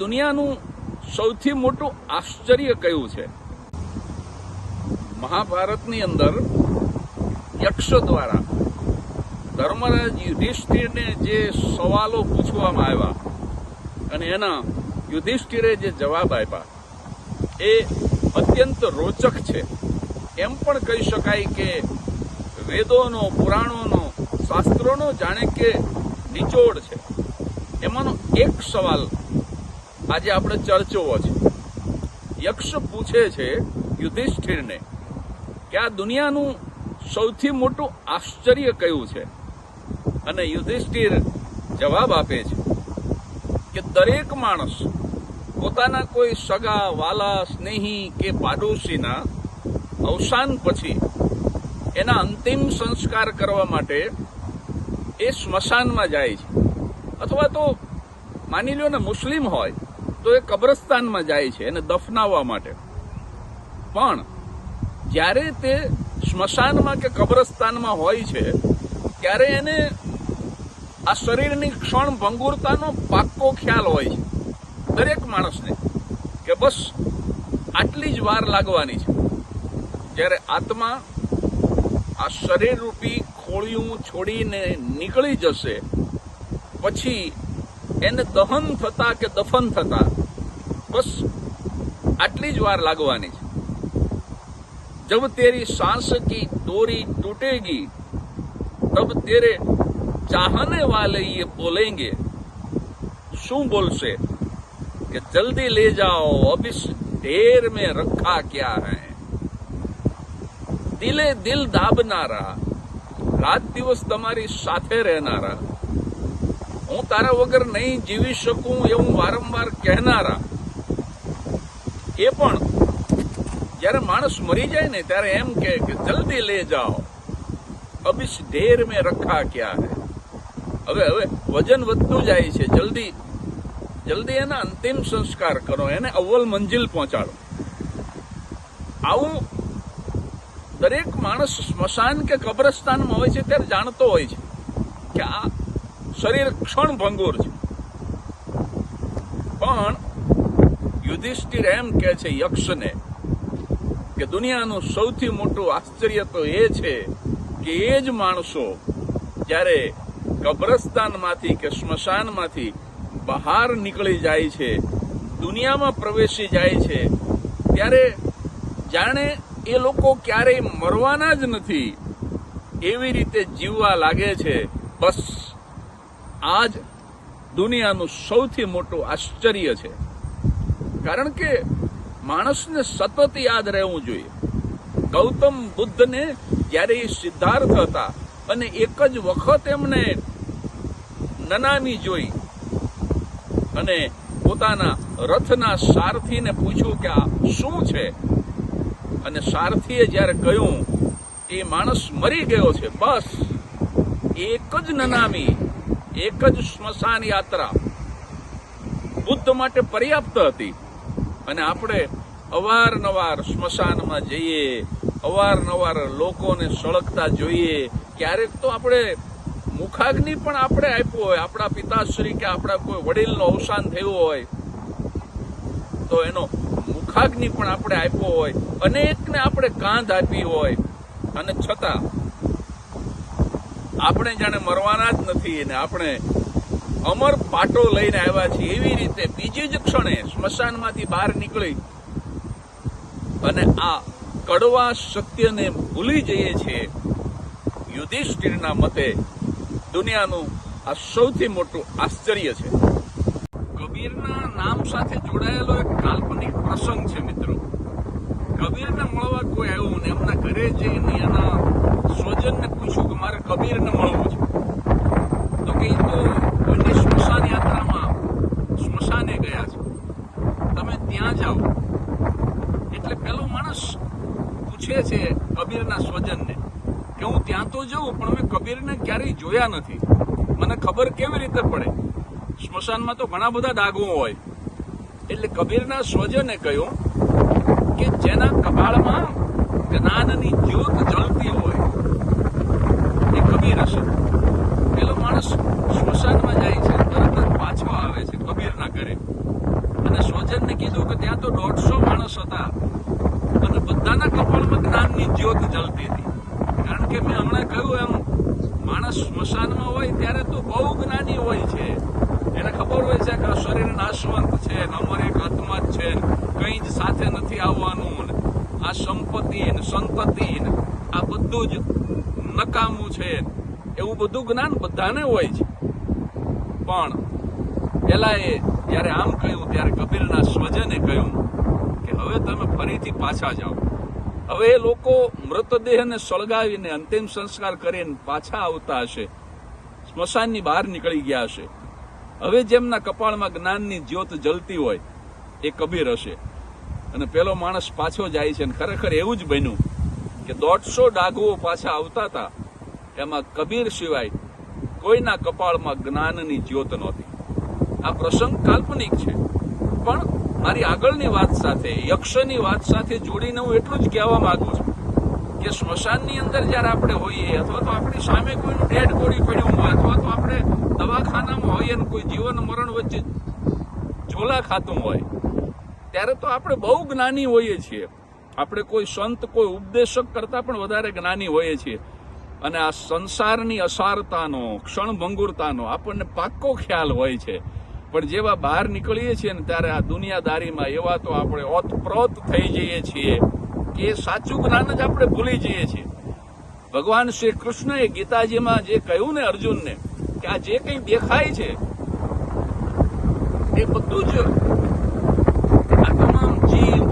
દુનિયાનું સૌથી મોટું આશ્ચર્ય કયું છે? મહાભારતની અંદર યક્ષ દ્વારા ધર્મરાજ યુધિષ્ઠિરને જે સવાલો પૂછવામાં આવ્યા અને એના યુધિષ્ઠિરે જે જવાબ આપ્યા, એ અત્યંત રોચક છે. એમ પણ કહી શકાય કે વેદોનો, પુરાણોનો, શાસ્ત્રોનો જાણે કે નિચોડ છે. એમાંનો એક સવાલ આજે આપણે ચર્ચવો છે યક્ષ પૂછે છે યુધિષ્ઠિરને કે આ દુનિયાનું સૌથી મોટું આશ્ચર્ય કયું છે? અને યુધિષ્ઠિર જવાબ આપે છે કે દરેક માણસ પોતાના કોઈ સગા, વાલા, સ્નેહી કે પાડોશીના અવસાન પછી એના અંતિમ સંસ્કાર કરવા માટે એ સ્મશાનમાં જાય છે. અથવા તો માની લો ને મુસ્લિમ હોય તો એ કબ્રસ્તાનમાં જાય છે એને દફનાવવા માટે. પણ જ્યારે તે સ્મશાનમાં કે કબ્રસ્તાનમાં હોય છે, ત્યારે એને આ શરીરની ક્ષણ ભંગુરતાનો પાક્કો ખ્યાલ હોય છે. દરેક માણસને કે બસ આટલી જ વાર લાગવાની છે. જ્યારે આત્મા આ શરીર રૂપી ખોળિયું છોડીને નીકળી જશે, પછી એને દહન થતા કે દફન થતા બસ આટલી જ વાર લાગવાની છે जब तेरी सांस की डोरी टूटेगी तब तेरे चाहने वाले ये बोलेंगे શું બોલશે કે જલ્દી ले जाओ अब इस ढेर में रखा क्या है દિલે દિલ દાબનારા રાત દિવસ તમારી સાથે રહેનારા હું તારા વગર નહીં જીવી શકું એવું વારંવાર કહેનારા. એ પણ જ્યારે માણસ મરી જાય ને ત્યારે એમ કે કે, જલ્દી લે જાઓ. અબ ઇસ ઢેર મેં રખા ક્યા હે. હવે હવે વજન વધતું જાય છે. જલ્દી જલ્દી એના અંતિમ સંસ્કાર કરો. એને અવ્વલ મંજિલ પહોંચાડો. આવું દરેક માણસ સ્મશાન કે કબ્રસ્તાનમાં હોય છે ત્યારે જાણતો હોય છે કે આ શરીર ક્ષણ ભંગુર છે. પણ યુધિષ્ઠિર એમ કે છે યક્ષને કે દુનિયાનું સૌથી મોટું આશ્ચર્ય તો એ છે કે એ જ માણસો જ્યારે કબ્રસ્તાનમાંથી કે સ્મશાનમાંથી બહાર નીકળી જાય છે, દુનિયામાં પ્રવેશી જાય છે, ત્યારે જાણે એ લોકો ક્યારેય મરવાના જ નથી. એવી રીતે જીવવા લાગે છે. બસ. આ જ દુનિયાનું સૌથી મોટું આશ્ચર્ય છે. કારણ કે માણસને સતત યાદ રહેવું જોઈએ. ગૌતમ બુદ્ધને જ્યારે એ સિદ્ધાર્થ હતા અને એક જ વખત એમને નનામી જોઈ અને પોતાના રથના સારથીને પૂછ્યું કે આ શું છે? અને સારથીએ જ્યારે કહ્યું, એ માણસ મરી ગયો છે, બસ, એક જ નનામી. એક જ સ્મશાન યાત્રા બુદ્ધ માટે પર્યાપ્ત હતી. અને આપણે અવારનવાર સ્મશાનમાં જઈએ, અવારનવાર લોકોને સળગતા જોઈએ. ક્યારેક તો આપણે મુખાગ્નિ પણ આપણે આપ્યો હોય. આપણા પિતાશ્રી કે આપણા કોઈ વડીલનું અવસાન થયું હોય તો એનો મુખાગ્નિ પણ આપણે આપ્યો હોય. અનેકને આપણે કાંધ આપી હોય. અને છતાં આપણે જાણે મરવાના જ નથી અને આપણે અમર પાટો લઈને આવ્યા છીએ એવી રીતે બીજી જ ક્ષણે સ્મશાનમાંથી બહાર નીકળી અને આ કડવા સત્યને ભૂલી જઈએ છીએ. યુધિષ્ઠિરના મતે દુનિયાનું આ સૌથી મોટું આશ્ચર્ય છે. કબીરના નામ સાથે જોડાયેલો એક કાલ્પનિક પ્રસંગ છે, મિત્રો. કબીરને મળવા કોઈ આવ્યું ને એમના ઘરે જઈને એના સ્વજનને પૂછ્યું કે મારે કબીરને મળવું છે. તો કે તો બંને સ્મશાન યાત્રામાં સ્મશાને ગયા છે. તમે ત્યાં જાઓ. એટલે પેલો માણસ પૂછે છે કબીરના સ્વજનને કે હું ત્યાં તો જઉં, પણ મેં કબીરને ક્યારેય જોયા નથી. મને ખબર કેવી રીતે પડે? સ્મશાનમાં તો ઘણા બધા દાગો હોય. એટલે કબીરના સ્વજને કહ્યું કે જેના કપાળમાં જ્ઞાનની જ્યોત જળતી હોય કબીર હશે. પેલો માણસ સ્મશાનમાં જાય છે, તરત જ પાછો આવે છે કબીરના ઘરે. અને સ્વજનને કીધું કે ત્યાં તો દોઢસો માણસ હતા. અને બધાના કપાળમાં જ્ઞાનની જ્યોત જલતી હતી. કારણ કે મેં હમણાં કહ્યું એમ, માણસ સ્મશાનમાં હોય ત્યારે તો બહુ જ્ઞાની હોય છે. એને ખબર હોય છે કે આ શરીર નાશવંત છે અમારે એક આત્મા જ છે. કંઈ જ સાથે નથી આવવાનું. આ સંપત્તિ સંતતિ આ બધું જ નકામું છે. એવું બધું જ્ઞાન બધાને હોય છે. પણ પેલા એ જ્યારે આમ કહ્યું, ત્યારે કબીરના સ્વજને કહ્યું કે હવે તમે ફરીથી પાછા જાઓ. હવે એ લોકો મૃતદેહને સળગાવીને અંતિમ સંસ્કાર કરીને પાછા આવતા હશે. સ્મશાનની બહાર નીકળી ગયા હશે. હવે જેમના કપાળમાં જ્ઞાનની જ્યોત જલતી હોય, એ કબીર હશે. અને પેલો માણસ પાછો જાય છે અને ખરેખર એવું જ બન્યું કે દોઢસો ડાઘુઓ પાછા આવતા હતા, એમાં કબીર સિવાય કોઈના કપાળમાં જ્ઞાનની જ્યોત નહોતી. આ પ્રસંગ કાલ્પનિક છે. પણ મારી આગળની વાત સાથે, યક્ષની વાત સાથે જોડીને હું એટલું જ કહેવા માંગુ છું કે સ્મશાનની અંદર જ્યારે આપણે હોઈએ, અથવા તો આપણી સામે કોઈનું ડેડ બોડી પડ્યું હોય, અથવા તો આપણે દવાખાનામાં હોઈએ અને કોઈ જીવન મરણ વચ્ચે ઝોલા ખાતું હોય, ત્યારે તો આપણે બહુ જ્ઞાની હોઈએ છીએ. આપણે કોઈ સંત, કોઈ ઉપદેશક કરતા પણ વધારે જ્ઞાની હોઈએ છીએ. અને આ સંસારની અસારતાનો, ક્ષણભંગુરતાનો આપણને પાક્કો ખ્યાલ હોય છે. પણ જેવા બહાર નીકળીએ છીએ ને ત્યારે આ દુનિયાદારીમાં એવા તો આપણે ઓતપ્રોત થઈ જઈએ છીએ કે સાચું જ્ઞાન જ આપણે ભૂલી જઈએ છીએ. ભગવાન શ્રી કૃષ્ણએ ગીતાજીમાં જે કહ્યું ને અર્જુનને કે આ જે કંઈ દેખાય છે, એ બધું જ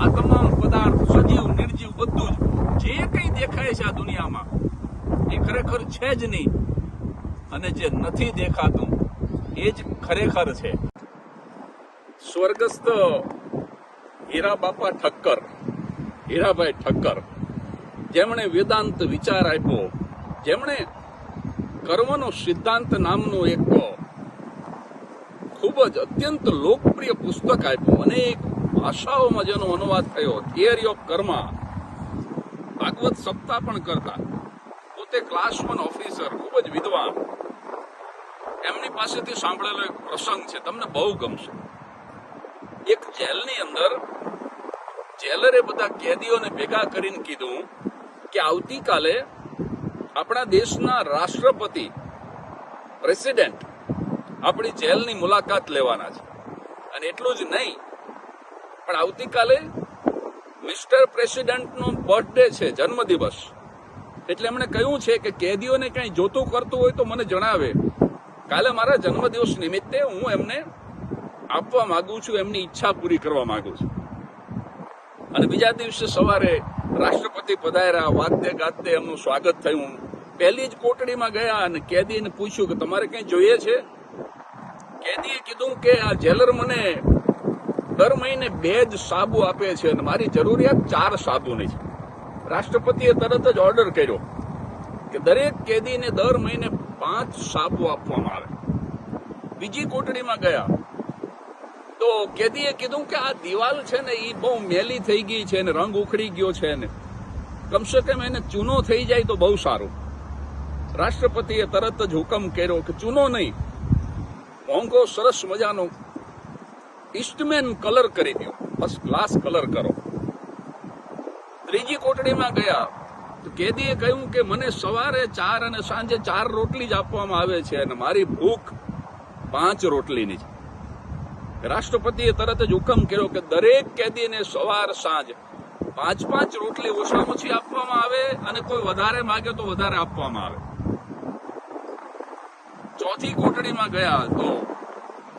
આ તમામ પદાર્થ, સજીવ, નિર્જીવ બધું જ જે કંઈ દેખાય છે આ દુનિયામાં, એ ખરેખર છે જ નહીં. અને જે નથી દેખાતું, એ જ ખરેખર છે. સ્વર્ગસ્થ હીરા બાપા ઠક્કર, હીરાભાઈ ઠક્કર, જેમણે વેદાંત વિચાર આપ્યો, જેમણે કર્મનો સિદ્ધાંત નામનું એક ખૂબ જ અત્યંત લોકપ્રિય પુસ્તક આપ્યું, અનેક ભાષાઓમાં જેનો અનુવાદ થયો થિયરી ઓફ કર્મા ભાગવત સપ્તાહ પણ કરતા. પોતે ક્લાસ વન ઓફિસર ખૂબ જ વિદ્વાન. એમની પાસેથી સાંભળેલો એક પ્રસંગ છે, તમને બહુ ગમશે. એક જેલની અંદર જેલરે બધા કેદીઓને ભેગા કરીને કીધું કે આવતીકાલે આપણા દેશના રાષ્ટ્રપતિ પ્રેસિડેન્ટ આપણી જેલની મુલાકાત લેવાના છે. અને એટલું જ નહીં પણ આવતીકાલે મિસ્ટર પ્રેસિડેન્ટનો બર્થડે છે, જન્મદિવસ. એટલે એમણે કહ્યું છે કે કેદીઓને કંઈ જોતું કરતું હોય તો મને જણાવે. કાલે મારા જન્મદિવસ નિમિત્તે હું એમને આપવા માંગુ છું, એમની ઈચ્છા પૂરી કરવા માંગુ છું. અને બીજા દિવસે સવારે રાષ્ટ્રપતિ પધાર્યા વાતે ગાતે એમનું સ્વાગત થયું. પહેલી જ કોટડીમાં ગયા અને કેદીને પૂછ્યું કે તમારે કંઈ જોઈએ છે? કેદીએ કીધું કે આ જેલર મને દર મહિને બે જ સાબુ આપે છે અને મારી જરૂરિયાત ચાર સાબુની છે. રાષ્ટ્રપતિએ તરત જ ઓર્ડર કર્યો કે દરેક કેદીને દર મહિને પાંચ સાબુ આપવામાં આવે. બીજી કોટડીમાં ગયા. તો કેદીએ કીધું કે આ દિવાલ છે ને એ બહુ મેલી થઈ ગઈ છે ને રંગ ઉખડી ગયો છે ને. કમસે કમ એને ચૂનો થઈ જાય તો બહુ સારું. રાષ્ટ્રપતિએ તરત જ હુકમ કર્યો કે ચૂનો નહીં. મોંઘો, સરસ મજાનો ઇસ્ટમેન કલર કરી દો. ફર્સ્ટ ક્લાસ કલર કરો. ત્રીજી કોટડીમાં ગયા. તો કેદીએ કહ્યું કે મને સવારે ચાર અને સાંજે ચાર રોટલી જ આપવામાં આવે છે અને મારી ભૂખ પાંચ રોટલીની છે. રાષ્ટ્રપતિએ તરત જ હુકમ કર્યો કે દરેક કેદીને સવાર સાંજ પાંચ પાંચ રોટલી ઓછામાં ઓછી આપવામાં આવે અને કોઈ વધારે માગે તો વધારે આપવામાં આવે. ચોથી કોટડીમાં ગયા તો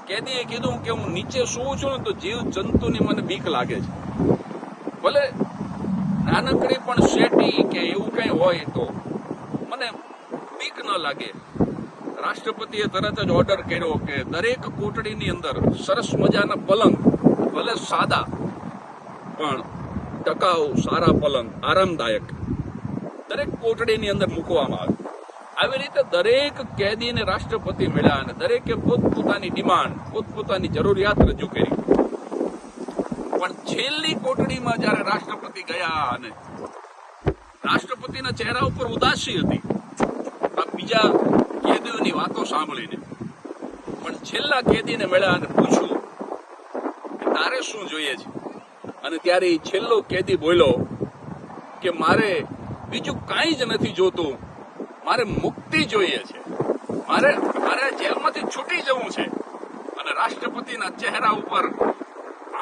કેદીએ કીધું કે હું નીચે સૂવું છું ને તો જીવ જંતુની મને બીક લાગે છે. ભલે નાનકડી પણ શેટી કે એવું કંઈ હોય તો મને બીક ન લાગે. રાષ્ટ્રપતિએ તરત જ ઓર્ડર કર્યો કે દરેક કોટડીની અંદર સરસ મજાના પલંગ, ભલે સાદા, પણ ટકાઉ સારા પલંગ આરામદાયક દરેક કોટડીની અંદર મૂકવામાં આવે. આવી રીતે દરેક કેદીને રાષ્ટ્રપતિ મળ્યા અને દરેકે પોતપોતાની ડિમાન્ડ, પોતપોતાની જરૂરિયાત રજૂ કરી. પણ છેલ્લી કોટડીમાં જ્યારે રાષ્ટ્રપતિ ગયા અને રાષ્ટ્રપતિના ચહેરા ઉપર ઉદાસી હતી બીજા કેદીઓની વાતો સાંભળીને. પણ છેલ્લા કેદીને મળ્યા અને પૂછ્યું તારે શું જોઈએ છે? અને ત્યારે એ છેલ્લો કેદી બોલ્યો કે મારે બીજું કાંઈ જ નથી જોતું. મારે મુક્તિ જોઈએ છે. મારે મારે જેલમાંથી છૂટી જવું છે. અને રાષ્ટ્રપતિના ચહેરા ઉપર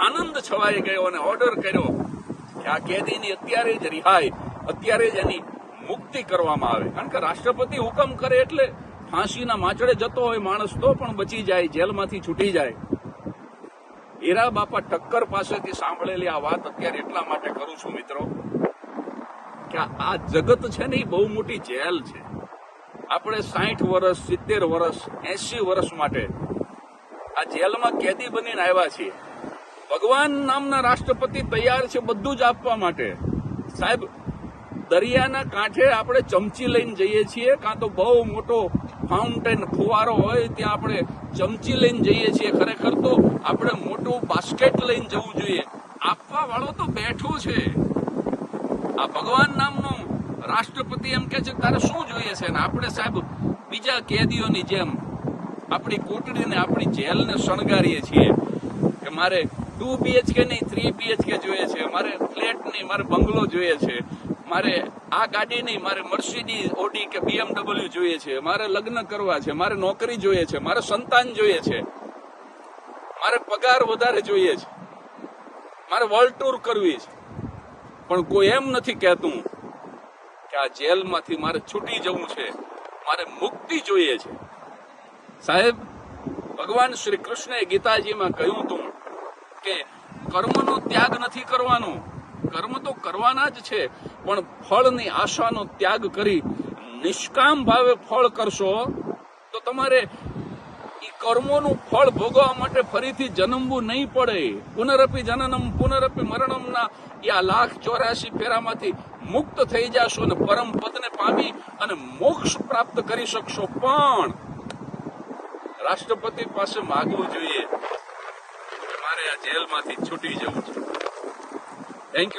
આનંદ છવાઈ ગયો અને ઓર્ડર કર્યો કે આ કેદીની અત્યારે જ રિહાઈ, અત્યારે જ એની મુક્તિ કરવામાં આવે. કારણ કે રાષ્ટ્રપતિ હુકમ કરે એટલે ફાંસીના માચડે જતો હોય માણસ તો પણ બચી જાય, જેલમાંથી છૂટી જાય. હીરા બાપા ટક્કર પાસેથી સાંભળેલી આ વાત અત્યારે એટલા માટે કરું છું મિત્રો કે આ- જગત છે ને એ બહુ મોટી જેલ છે. આપણે સાઠ વર્ષ, સિત્તેર વર્ષ એસી વર્ષ માટે આ જેલમાં કેદી બનીને આવ્યા છીએ. ભગવાન નામના રાષ્ટ્રપતિ તૈયાર છે બધું જ આપવા માટે. સાહેબ, દરિયાના કાંઠે આપણે ચમચી લઈને જઈએ છીએ, કાં તો બહુ મોટો ફાઉન્ટેન ફુવારો હોય ત્યાં આપણે ચમચી લઈને જઈએ છીએ. ખરેખર તો આપણે મોટું બાસ્કેટ લઈને જવું જોઈએ. આપવા વાળો તો બેઠો છે. આ ભગવાન નામનું રાષ્ટ્રપતિ એમ કે છે તારે શું જોઈએ છે? ને આપણે સાહેબ બીજા કેદીઓની જેમ આપણી કોટડીને આપણી જેલને શણગારીએ છીએ કે મારે ટુ બીએચકે નહીં, થ્રી બીએચકે જોઈએ છે. મારે ફ્લેટ નહીં, મારે બંગલો જોઈએ છે. મારે આ ગાડી નહીં, મારે મર્સિડીઝ, ઓડી કે બીએમડબલ્યુ જોઈએ છે. મારે લગ્ન કરવા છે, મારે નોકરી જોઈએ છે, મારે સંતાન જોઈએ છે. મારે પગાર વધારે જોઈએ છે. મારે વર્લ્ડ ટૂર કરવી છે. પણ કોઈ એમ નથી કહેતું કે આ જેલમાંથી મારે છૂટી જવું છે. મારે મુક્તિ જોઈએ છે. સાહેબ, ભગવાન શ્રી કૃષ્ણએ ગીતાજીમાં કહ્યું હતું કે કર્મનો ત્યાગ નથી કરવાનો. કર્મ તો કરવાના જ છે, પણ ફળની આશાનો ત્યાગ કરી નિષ્કામ ભાવે ફળ કરશો તો તમારે ઈ કર્મોનું ફળ ભોગવવા માટે ફરીથી જન્મવું નહીં પડે. પુનરપી જનનમ, પુનરપી મરણમના એ આ લાખ ચોરાશી ફેરામાંથી મુક્ત થઈ જશો અને પરમ પદને પામી અને મોક્ષ પ્રાપ્ત કરી શકશો. પણ રાષ્ટ્રપતિ પાસે માગવું જોઈએ મારે આ જેલમાંથી છૂટી જવું છે. Thank you